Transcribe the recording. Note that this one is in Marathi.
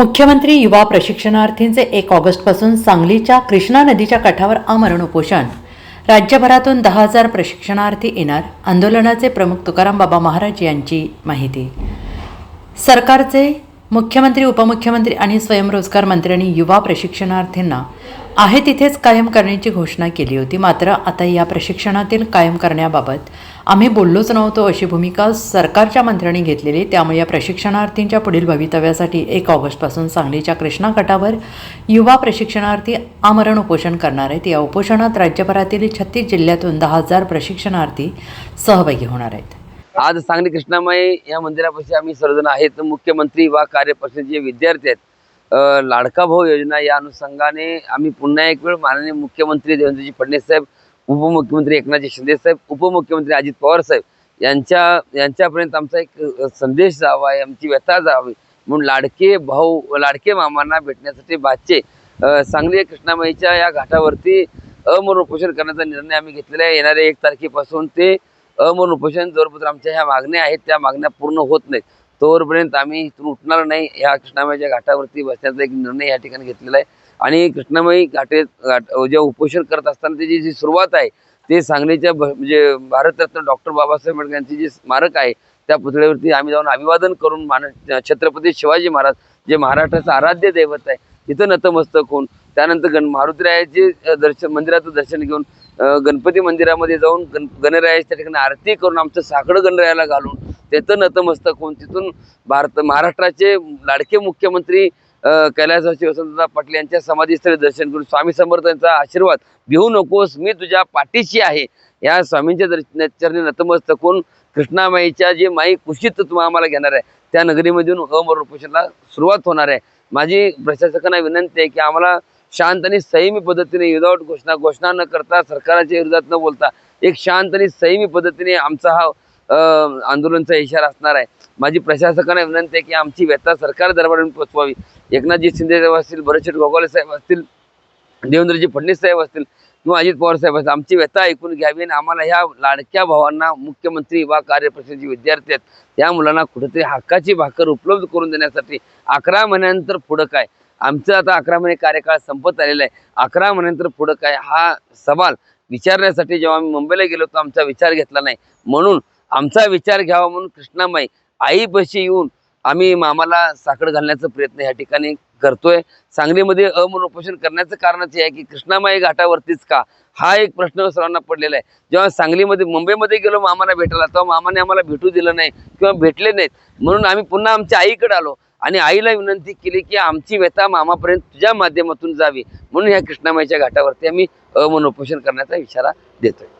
मुख्यमंत्री युवा प्रशिक्षणार्थींचे एक ऑगस्टपासून सांगलीच्या कृष्णा नदीच्या काठावर आमरण उपोषण. राज्यभरातून दहा हजार प्रशिक्षणार्थी येणार आंदोलनाचे प्रमुख तुकाराम बाबा महाराज यांची माहिती. सरकारचे मुख्यमंत्री उपमुख्यमंत्री आणि स्वयंरोजगार मंत्र्यांनी युवा प्रशिक्षणार्थींना आहे तिथेच कायम करण्याची घोषणा केली होती. मात्र आता या प्रशिक्षणातील कायम करण्याबाबत आम्ही बोललोच नव्हतो अशी भूमिका सरकारच्या मंत्र्यांनी घेतलेली. त्यामुळे या प्रशिक्षणार्थींच्या पुढील भवितव्यासाठी एक ऑगस्टपासून सांगलीच्या कृष्णा गटावर युवा प्रशिक्षणार्थी आमरण उपोषण करणार आहेत. या उपोषणात राज्यभरातील छत्तीस जिल्ह्यातून दहा हजार प्रशिक्षणार्थी सहभागी होणार आहेत. आज सांगली कृष्णामाई या मंदिरापाशी आम्ही सर्वजण आहेत. मुख्यमंत्री वा कार्यपक्षाचे विद्यार्थी आहेत लाडका भाऊ योजना या अनुषंगाने आम्ही पुन्हा एक वेळ माननीय मुख्यमंत्री देवेंद्रजी फडणवीस साहेब उपमुख्यमंत्री एकनाथजी शिंदे साहेब उपमुख्यमंत्री अजित पवार साहेब यांच्या यांच्यापर्यंत आमचा एक संदेश जावा आहे आमची व्यथा जावी म्हणून लाडके भाऊ लाडके मामांना भेटण्यासाठी बाचे सांगली कृष्णामाईच्या या घाटावरती अमर उपोषण करण्याचा निर्णय आम्ही घेतलेला आहे. येणाऱ्या एक तारखेपासून ते अमर उपोषण जोरपत्र आमच्या ह्या मागण्या आहेत त्या मागण्या पूर्ण होत नाहीत. तोवरपर्यंत आम्ही इथून उठणार नाही. ह्या कृष्णामाईच्या घाटावरती बसण्याचा एक निर्णय या ठिकाणी घेतलेला आहे. आणि कृष्णामाई घाटे घाट जे उपोषण करत असताना त्याची जी सुरुवात आहे ते सांगलीच्या भ- म्हणजे भारतरत्न डॉक्टर बाबासाहेब आंबेडकरांची जी स्मारक आहे त्या पुतळ्यावरती आम्ही जाऊन अभिवादन करून मान छत्रपती शिवाजी महाराज जे महाराष्ट्राचं आराध्य दैवत आहे तिथं नतमस्तक होऊन त्यानंतर गण मारुतीरायाचे दर्शन मंदिराचं दर्शन घेऊन गणपती मंदिरामध्ये जाऊन गण गणरायाच्या त्या ठिकाणी आरती करून आमचं साकडं गणरायाला घालून त्याचं नतमस्तक होऊन तिथून भारत महाराष्ट्राचे लाडके मुख्यमंत्री अ, कैलासवासी पाटील यांच्या समाधीस्थळी दर्शन करून स्वामी समर्थांचा आशीर्वाद घेऊ नकोस मी तुझ्या पाठीशी आहे. या स्वामींच्या दर्शन चरणी नतमस्तक होऊन कृष्णामाईच्या जे माई कुशीत तुम्हा आम्हाला घेणार आहे त्या नगरीमधून अमर उपोषणाला सुरुवात होणार आहे. माझी प्रशासकांना विनंती आहे की आम्हाला शांत आणि संयमी पद्धतीने विदाऊट घोषणा घोषणा न करता सरकाराच्या विरोधात न बोलता एक शांत आणि संयमी पद्धतीने आमचा हा आंदोलनचा इशारा असणार आहे. माझी प्रशासकांना विनंती आहे की आमची व्यथा सरकार दरबारात पोचवावी. एकनाथजी शिंदे साहेब असतील भरतशेठ गोगावले साहेब असतील देवेंद्रजी फडणवीस साहेब असतील किंवा अजित पवार साहेब असतील आमची व्यथा ऐकून घ्यावी आणि आम्हाला ह्या लाडक्या भावांना मुख्यमंत्री वा कार्यपरिषदेचे विद्यार्थी आहेत. त्या मुलांना कुठेतरी हक्काची भाकर उपलब्ध करून देण्यासाठी अकरा महिन्यानंतर पुढं काय? आमचं आता अकरा महिने कार्यकाळ संपत आलेला आहे. अकरा महिन्यानंतर पुढं काय? हा सवाल विचारण्यासाठी जेव्हा आम्ही मुंबईला गेलो होतो आमचा विचार घेतला नाही. म्हणून आमचा विचार घ्यावा म्हणून कृष्णामाई आईपाशी येऊन आम्ही मामाला साखर घालण्याचा प्रयत्न या ठिकाणी करतोय. सांगलीमध्ये अमन उपोषण करण्याचं कारणच हे आहे की कृष्णामाई घाटावरतीच का? हा एक प्रश्न सर्वांना पडलेला आहे. जेव्हा सांगलीमध्ये मुंबईमध्ये गेलो मामाला भेटायला तेव्हा मामाने आम्हाला भेटू दिलं नाही किंवा भेटले नाहीत. म्हणून आम्ही पुन्हा आमच्या आईकडे आलो आणि आईला विनंती केली की आमची व्यथा मामापर्यंत तुझ्या माध्यमातून जावी. म्हणून ह्या कृष्णामाईच्या घाटावरती आम्ही अमन उपोषण करण्याचा इशारा देतोय.